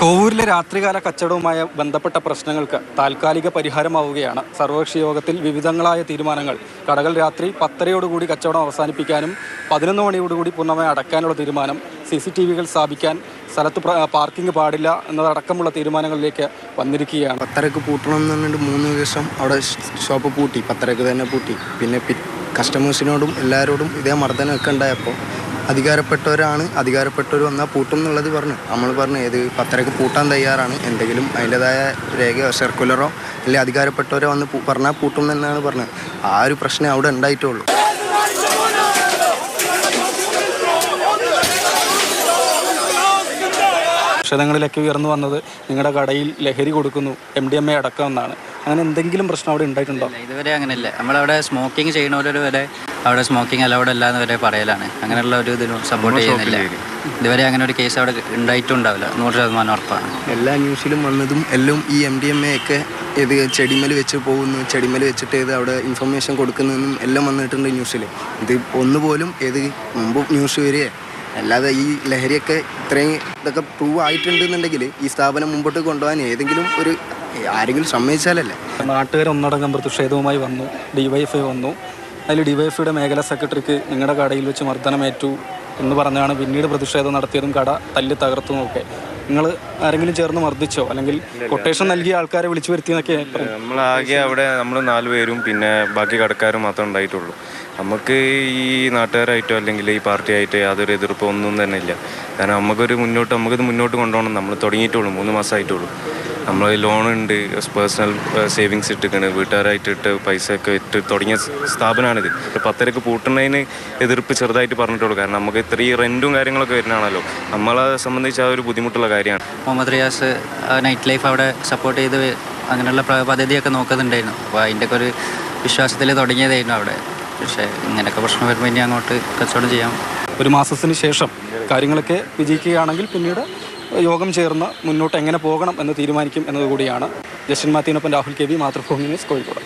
കോവൂരിലെ രാത്രികാല കച്ചവടവുമായി ബന്ധപ്പെട്ട പ്രശ്നങ്ങൾക്ക് താൽക്കാലിക പരിഹാരമാവുകയാണ്. സർവകക്ഷി യോഗത്തിൽ വിവിധങ്ങളായ തീരുമാനങ്ങൾ കടകൾ രാത്രി പത്തരയോടുകൂടി കച്ചവടം അവസാനിപ്പിക്കാനും പതിനൊന്ന് മണിയോടുകൂടി പൂർണമായി അടക്കാനുള്ള തീരുമാനം സി സി ടി വികൾ സ്ഥാപിക്കാൻ സ്ഥലത്ത് പാർക്കിംഗ് പാടില്ല എന്നതടക്കമുള്ള തീരുമാനങ്ങളിലേക്ക് വന്നിരിക്കുകയാണ്. പത്തരക്ക് പൂട്ടണം എന്ന് പറഞ്ഞിട്ട് മൂന്ന് ദിവസം അവിടെ ഷോപ്പ് പൂട്ടി. പത്തരക്ക് തന്നെ പൂട്ടി. പിന്നെ കസ്റ്റമേഴ്സിനോടും എല്ലാവരോടും ഇതേ മർദ്ദനമൊക്കെ ഉണ്ടായപ്പോൾ അധികാരപ്പെട്ടവരാണ്. അധികാരപ്പെട്ടവർ വന്നാൽ പൂട്ടും എന്നുള്ളത് പറഞ്ഞു. നമ്മൾ പറഞ്ഞു ഏത് പത്തരക്ക് പൂട്ടാൻ തയ്യാറാണ്. എന്തെങ്കിലും അതിന്റെതായ രേഖയോ സർക്കുലറോ അല്ലെങ്കിൽ അധികാരപ്പെട്ടവരോ വന്ന് പറഞ്ഞാൽ പൂട്ടും എന്നാണ് പറഞ്ഞത്. ആ ഒരു പ്രശ്നം അവിടെ ഉണ്ടായിട്ടുള്ളൂ. പ്രതിഷേധങ്ങളിലൊക്കെ ഉയർന്നു വന്നത് നിങ്ങളുടെ കടയിൽ ലഹരി കൊടുക്കുന്നു എം ഡി എം എ അടക്കം എന്നാണ്. അങ്ങനെ എന്തെങ്കിലും പ്രശ്നം അവിടെ ഉണ്ടായിട്ടുണ്ടോ? ഇല്ല, ഇതുവരെ അങ്ങനെയല്ല. നമ്മളവിടെ സ്മോക്കിംഗ് ചെയ്യണവരെ വരെ അവിടെ സ്മോക്കിംഗ് അലൗഡ് അല്ല എന്ന് വരെ പറയലാണ്. അങ്ങനെയുള്ള ഒരു ഇതിനും സപ്പോർട്ട് ചെയ്യുന്നില്ല. ഇതുവരെ അങ്ങനെ ഒരു കേസ് അവിടെ ഉണ്ടായിട്ടുണ്ടാവില്ല. നൂറ് ശതമാനം ഉറപ്പാണ്. എല്ലാ ന്യൂസിലും വന്നതും എല്ലാം ഈ എം ഡി എം എ ഒക്കെ ഇത് ചെടിമേൽ വെച്ച് പോകുന്നു. ചെടിമേൽ വെച്ചിട്ട് ഇത് അവിടെ ഇൻഫർമേഷൻ കൊടുക്കുന്നതെന്നും എല്ലാം വന്നിട്ടുണ്ട് ന്യൂസിൽ ഇത് ഒന്നുപോലും ഏത് മുമ്പ് ന്യൂസ് വരികയെ അല്ലാതെ ഈ ലഹരിയൊക്കെ ഇത്രയും ഇതൊക്കെ പ്രൂവ് ആയിട്ടുണ്ടെന്നുണ്ടെങ്കിൽ ഈ സ്ഥാപനം മുമ്പോട്ട് കൊണ്ടുപോകാൻ ഏതെങ്കിലും ഒരു ആരെങ്കിലും സമ്മതിച്ചാലല്ലേ? നാട്ടുകാർ ഒന്നടങ്കം പ്രതിഷേധവുമായി വന്നു. ഡിവൈഎഫ്ഐ വന്നു. അതിൽ ഡിവൈഎഫ്ഐയുടെ മേഖലാ സെക്രട്ടറിക്ക് നിങ്ങളുടെ കടയിൽ വെച്ച് മർദ്ദനമേറ്റു എന്ന് പറഞ്ഞാണ് പിന്നീട് പ്രതിഷേധം നടത്തിയതും കട തല്ലി തകർത്തതും ഒക്കെ. നിങ്ങൾ ആരെങ്കിലും ചേർന്ന് മർദ്ദിച്ചോ? അല്ലെങ്കിൽ കൊട്ടേഷൻ നൽകിയ ആൾക്കാരെ വിളിച്ചു വരുത്തിയെന്നൊക്കെ. നമ്മളാകെ അവിടെ നമ്മൾ നാല് പേരും പിന്നെ ബാക്കി കടക്കാരും മാത്രമേ ഉണ്ടായിട്ടുള്ളൂ. നമുക്ക് ഈ നാട്ടുകാരായിട്ടോ അല്ലെങ്കിൽ ഈ പാർട്ടി ആയിട്ട് യാതൊരു എതിർപ്പോ ഒന്നും തന്നെ ഇല്ല. കാരണം നമുക്കൊരു മുന്നോട്ട് നമുക്കിത് മുന്നോട്ട് കൊണ്ടുപോകണം. നമ്മൾ തുടങ്ങിയിട്ടുള്ളൂ. മൂന്ന് മാസമായിട്ടുള്ളൂ നമ്മൾ ലോൺ ഉണ്ട് പേഴ്സണൽ സേവിങ്സ് ഇട്ടിട്ടുണ്ട് വീട്ടുകാരായിട്ട് ഇട്ട് പൈസ ഒക്കെ ഇട്ട് തുടങ്ങിയ സ്ഥാപനമാണിത് പത്തരക്ക് പൂട്ടുന്നതിന് എതിർപ്പ് ചെറുതായിട്ട് പറഞ്ഞിട്ടുള്ളൂ. കാരണം നമുക്ക് ഇത്രയും റെന്റും കാര്യങ്ങളൊക്കെ വരുന്നതാണല്ലോ. നമ്മളെ സംബന്ധിച്ച് ആ ഒരു ബുദ്ധിമുട്ടുള്ള കാര്യമാണ്. മുഹമ്മദ് റിയാസ് നൈറ്റ് ലൈഫ് അവിടെ സപ്പോർട്ട് ചെയ്ത് അങ്ങനെയുള്ള പദ്ധതിയൊക്കെ നോക്കുന്നുണ്ടായിരുന്നു. അപ്പോൾ അതിന്റെയൊക്കെ ഒരു വിശ്വാസത്തിൽ തുടങ്ങിയതായിരുന്നു അവിടെ. പക്ഷേ ഇങ്ങനെയൊക്കെ പ്രശ്നം വരുമ്പോൾ ഇനി അങ്ങോട്ട് കച്ചവടം ചെയ്യാം. ഒരു മാസത്തിന് ശേഷം കാര്യങ്ങളൊക്കെ വിജയിക്കുകയാണെങ്കിൽ പിന്നീട് യോഗം ചേർന്ന് മുന്നോട്ട് എങ്ങനെ പോകണം എന്ന് തീരുമാനിക്കും എന്നതുകൂടിയാണ് Justin മാത്യുവിനൊപ്പം Rahul K V Mathrubhumi news Kozhikode.